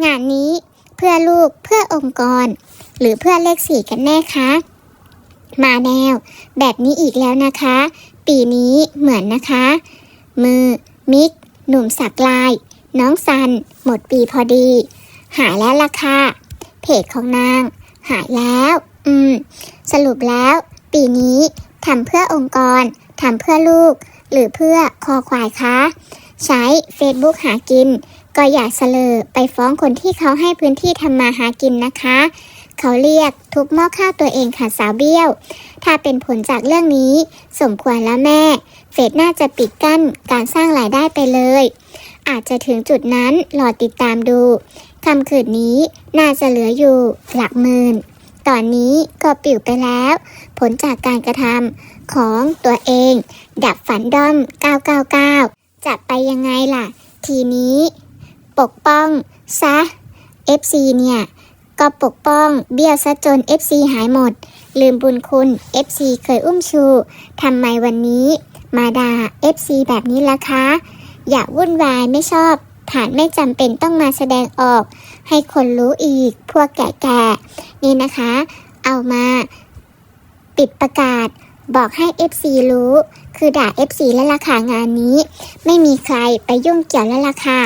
งานนี้เพื่อลูกเพื่อองค์กร หรือเพื่อเลขสี่กันแน่คะ มาแนว แบบนี้อีกแล้วนะคะ ปีนี้เหมือนนะคะ มือ มิก หนุ่มสักลาย น้องซัน หมดปีพอดี หายแล้วล่ะค่ะ เพจของนาง หายแล้ว อืม สรุปแล้ว ปีนี้ทำเพื่อองค์กรทำเพื่อลูก หรือเพื่อคอควายคะ ใช้ Facebook หากิน ก็อย่าเสลอไปฟ้องคนที่เขาให้พื้นที่ทำมาหากินนะคะ เขาเรียกทุบหม้อข้าวตัวเองค่ะสาวเบี้ยว ถ้าเป็นผลจากเรื่องนี้ สมควรแล้วแม่ เฟดน่าจะปิดกั้นการสร้างรายได้ไปเลย อาจจะถึงจุดนั้นรอติดตามดูคำคืนนี้น่าจะเหลืออยู่หลักหมื่นตอนนี้ก็ปิวไปแล้ว ผลจากการกระทำของตัวเอง ดับฝันด้อม 999 จะไปยังไงล่ะ ทีนี้ ปกป้องซะ FC เนี่ย ก็ปกป้องเบี้ยวซะจน FC หายหมด ลืมบุญคุณ FC เคยอุ้มชูทำไมวันนี้ มาด่า FC แบบนี้ล่ะคะ อย่าวุ่นวายไม่ชอบ ผ่านไม่จำเป็นต้องมาแสดงออก ให้คนรู้อีก พวกแก่ๆ นี่นะคะ เอามาปิดประกาศบอกให้ FC รู้ คือด่า FC แล้วล่ะค่ะงานนี้ ไม่มีใครไปยุ่งเกี่ยวแล้วล่ะค่ะ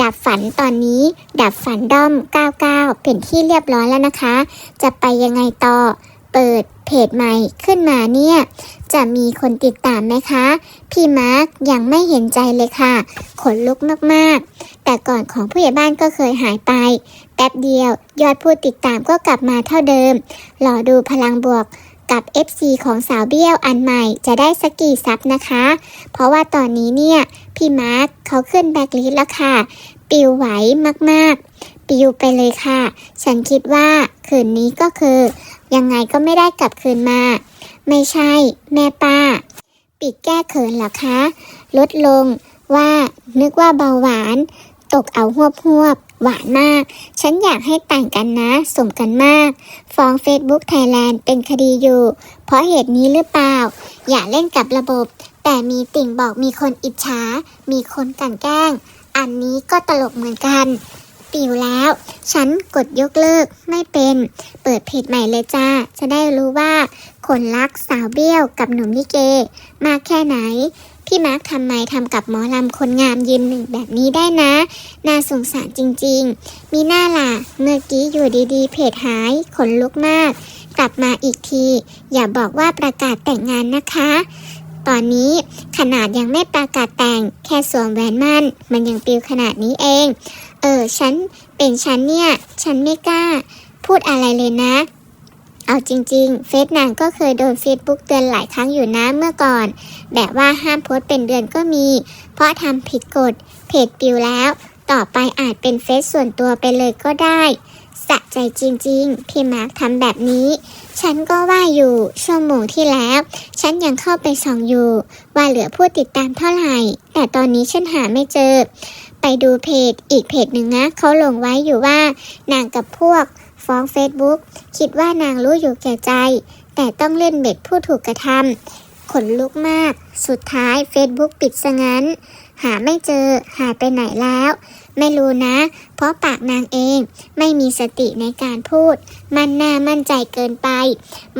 ดับฝันตอนนี้ ดับฝันด้อม 99 เป็นที่เรียบร้อยแล้วนะคะ จะไปยังไงต่อ เปิดเพจใหม่ขึ้นมาเนี่ย จะมีคนติดตามไหมคะ พี่มาร์กยังไม่เห็นใจเลยค่ะ ขนลุกมากๆ แต่ก่อนของผู้ใหญ่บ้านก็เคยหายไป แป๊บเดียวยอดผู้ติดตามก็กลับมาเท่าเดิมรอดูพลังบวก กับ FC ของสาวเบี้ยวอันใหม่จะได้สกกี่ซับนะคะ เพราะว่าตอนนี้เนี่ย พี่มาร์คเขาขึ้นแบ็กลิสแล้วค่ะ ปิวไหวมากๆ ปิวไปเลยค่ะ ฉันคิดว่าคืนนี้ก็คือ ยังไงก็ไม่ได้กลับคืนมา ไม่ใช่ แม่ป้า ปิดแก้เขินเหรอคะ ลดลงว่านึกว่าเบาหวาน ตกเอาหวบหวบหวานมาก ฉันอยากให้แต่งกันนะ สมกันมาก ฟ้อง Facebook Thailand เป็นคดีอยู่ เพราะเหตุนี้หรือเปล่า อย่าเล่นกับระบบ แต่มีติ่งบอกมีคนอิจฉา มีคนกันแกล้ง อันนี้ก็ตลกเหมือนกันปิวแล้ว ฉันกดยกเลิกไม่เป็น เปิดเพจใหม่เลยจ้า จะได้รู้ว่าคนรักสาวเบี้ยวกับหนุ่มลิเก มากแค่ไหน พี่มาร์คทำไมทำกับหมอลำคนงามยืนหนึ่งแบบนี้ได้นะ น่าสงสารจริงๆ มีหน้าล่ะ เมื่อกี้อยู่ดีๆ เพจหายขนลุกมาก กลับมาอีกที อย่าบอกว่าประกาศแต่งงานนะคะ ตอนนี้ขนาดยังไม่ประกาศแต่ง แค่สวมแหวนมั่น มันยังปิวขนาดนี้เอง เออ ฉันเป็นฉันเนี่ย ฉันไม่กล้า พูดอะไรเลยนะ เอาจริงๆ เฟซนางก็เคยโดน Facebook เตือนหลายครั้งอยู่นะเมื่อก่อน แบบว่าห้ามโพสต์เป็นเดือนก็มี เพราะทำผิดกฎ เพจปิวแล้ว ต่อไปอาจเป็นเฟซส่วนตัวไปเลยก็ได้สะใจจริงๆ พี่มาร์คทำแบบนี้ ฉันก็ว่าอยู่ชั่วโมงที่แล้ว ฉันยังเข้าไปส่องอยู่ ว่าเหลือผู้ติดตามเท่าไหร่ แต่ตอนนี้ฉันหาไม่เจอ ไปดูเพจอีกเพจหนึ่งนะเขาลงไว้อยู่ว่านางกับพวก ฟ้อง Facebook คิดว่านางรู้อยู่แก่ใจ แต่ต้องเล่นเบ็ดผู้ถูกกระทำขนลุกมาก สุดท้าย Facebook ปิดซะงั้น หาไม่เจอ หายไปไหนแล้ว ไม่รู้นะ เพราะปากนางเองไม่มีสติในการพูด มันน่ามั่นใจเกินไป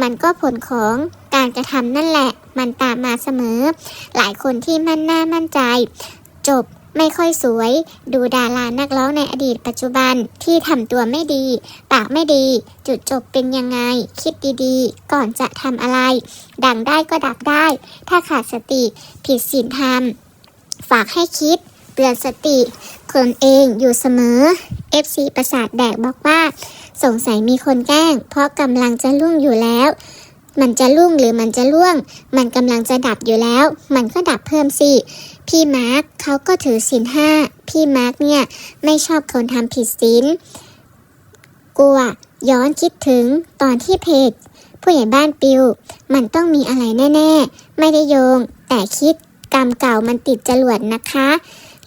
มันก็ผลของการกระทำนั่นแหละ มันตามมาเสมอ หลายคนที่มั่นหน้ามั่นใจ จบ ไม่ค่อยสวย ดูดารานักร้องในอดีตปัจจุบันที่ทำตัวไม่ดี ปากไม่ดี จุดจบเป็นยังไง คิดดีๆ ก่อนจะทำอะไร ดังได้ก็ดับได้ ถ้าขาดสติผิดศีลธรรม ฝากให้คิดเตือนสติคนเองอยู่เสมอ FC ประสาทแดกบอกว่า สงสัยมีคนแกล้ง เพราะกำลังจะลุ่งอยู่แล้ว มันจะลุ่งหรือมันจะล่วง มันกำลังจะดับอยู่แล้ว มันก็ดับเพิ่มสิ พี่มาร์คเขาก็ถือศีลห้า พี่มาร์คเนี่ยไม่ชอบคนทำผิดศีลกลัวย้อนคิดถึงตอนที่เพจผู้ใหญ่บ้านปิว มันต้องมีอะไรแน่ ๆ ไม่ได้โยง แต่คิดกรรมเก่ามันติดจรวดนะคะ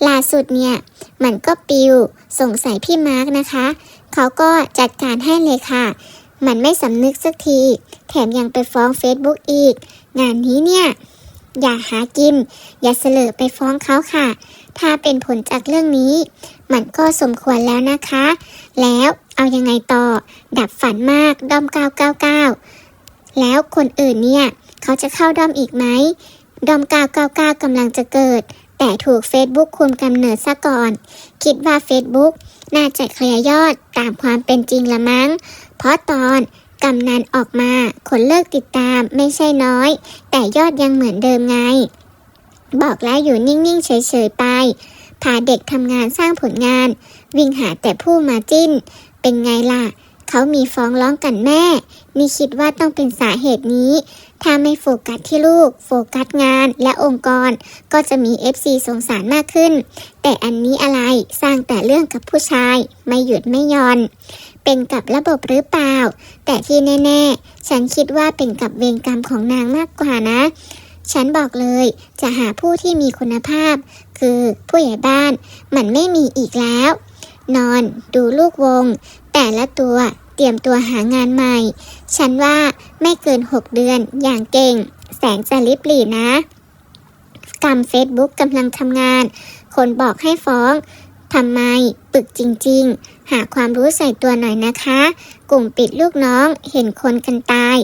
ล่าสุดเนี่ย มันก็ปิวสงสัยพี่มาร์กนะคะ เขาก็จัดการให้เลยค่ะ มันไม่สำนึกสักที แถมยังไปฟ้อง Facebook อีก งานนี้เนี่ย อย่าหากิน อย่าเสลอไปฟ้องเขาค่ะ ถ้าเป็นผลจากเรื่องนี้ มันก็สมควรแล้วนะคะ แล้วเอายังไงต่อ ดับฝันมากด้อม 999 แล้วคนอื่นเนี่ย เขาจะเข้าด้อมอีกไหมด้อม 999กำลังจะเกิด แต่ถูก Facebook คุมกำเนิดซะก่อน คิดว่า Facebook น่าจะเคลียร์ยอดตามความเป็นจริงละมั้ง พราะตอนกำนันออกมาคนเลิกติดตามไม่ใช่น้อย แต่ยอดยังเหมือนเดิมไง บอกแล้วอยู่นิ่งๆเฉยๆไป พาเด็กทำงานสร้างผลงาน วิ่งหาแต่ผู้มาจิ้น เป็นไงล่ะ เขามีฟ้องร้องกันแม่นี่คิดว่าต้องเป็นสาเหตุนี้ ถ้าไม่โฟกัสที่ลูก โฟกัสงานและองค์กร ก็จะมี FC สงสารมากขึ้น แต่อันนี้อะไรสร้างแต่เรื่องกับผู้ชาย ไม่หยุดไม่หย่อน เป็นกับระบบหรือเปล่า แต่ที่แน่ ๆ ฉันคิดว่าเป็นกับเวรกรรมของนางมากกว่านะ ฉันบอกเลยจะหาผู้ที่มีคุณภาพ คือผู้ใหญ่บ้าน มันไม่มีอีกแล้ว นอนดูลูกวง แต่ละตัวเตรียมตัวหางานใหม่ ฉันว่าไม่เกิน 6 เดือนอย่างเก่ง แสงจะลิบหลีนะกรรมเฟซบุ๊กกำลังทำงาน คนบอกให้ฟ้อง ทำไมปึกจริงๆ หาความรู้ใส่ตัวหน่อยนะคะ กลุ่มปิดลูกน้องเห็นคนกันตาย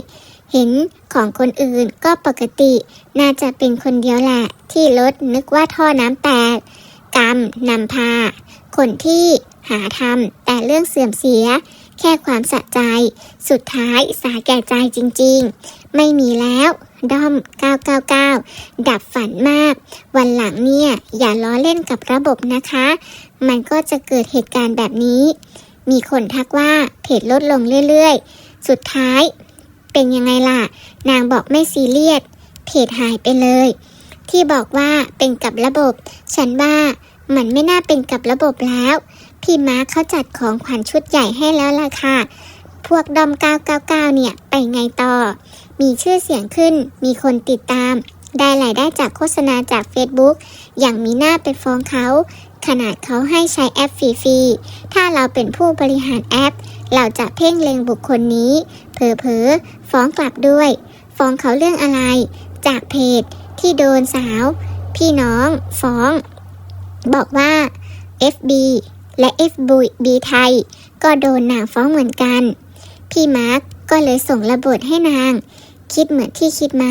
เห็นของคนอื่นก็ปกติ น่าจะเป็นคนเดียวแหละ ที่รถนึกว่าท่อน้ำแตก กรรมนำพา คนที่หาทำแต่เรื่องเสื่อมเสีย แค่ความสะใจ สุดท้ายสาแก่ใจจริงๆ ไม่มีแล้วด้อม 999 ดับฝันมาก วันหลังเนี่ย อย่าล้อเล่นกับระบบนะคะ มันก็จะเกิดเหตุการณ์แบบนี้ มีคนทักว่าเพจลดลงเรื่อยๆ สุดท้าย เป็นยังไงล่ะ นางบอกไม่ซีเรียสเพจหายไปเลย ที่บอกว่าเป็นกับระบบ ฉันว่ามันไม่น่าเป็นกับระบบแล้ว พี่ม้าเขาจัดของขวัญชุดใหญ่ให้แล้วล่ะค่ะ พวกดอม 999 เนี่ย ไปไงต่อ มีชื่อเสียงขึ้น มีคนติดตาม ได้รายได้จากโฆษณาจาก Facebook อย่างมีหน้าไปฟ้องเขา ขนาดเขาให้ใช้แอปฟรีๆ ถ้าเราเป็นผู้บริหารแอป เราจะเพ่งเล็งบุคคลนี้ เผลอๆ ฟ้องกลับด้วย ฟ้องเขาเรื่องอะไร จากเพจที่โดนสาว พี่น้อง ฟ้อง บอกว่า FB และ FB ไทย ก็โดนนางฟ้องเหมือนกัน พี่มาร์กก็เลยส่งระบทให้นาง คิดเหมือนที่คิดไหม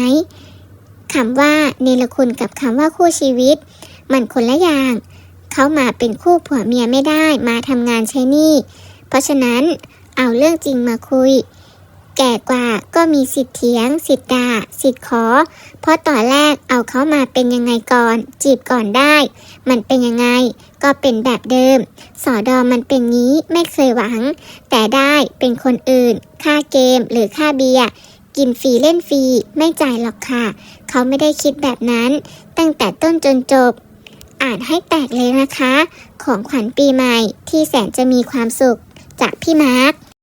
คำว่าเนรคุณกับคำว่าคู่ชีวิต มันคนละอย่าง เขามาเป็นคู่ผัวเมียไม่ได้มาทำงานใช้นี่ เพราะฉะนั้นเอาเรื่องจริงมาคุย แก่กว่าก็มีสิทธิ์เถียง สิทธิ์ด่า สิทธิ์ขอ เพราะต่อแรกเอาเขามาเป็นยังไงก่อน จีบก่อนได้ มันเป็นยังไง ก็เป็นแบบเดิม สอดอมันเป็นงี้ไม่เคยหวัง แต่ได้เป็นคนอื่น ค่าเกมหรือค่าเบียร์กินฟรีเล่นฟรีไม่จ่ายหรอกค่ะ เขาไม่ได้คิดแบบนั้น ตั้งแต่ต้นจนจบ อ่านให้แตกเลยนะคะ ของขวัญปีใหม่ที่แสนจะมีความสุขจากพี่มาร์ค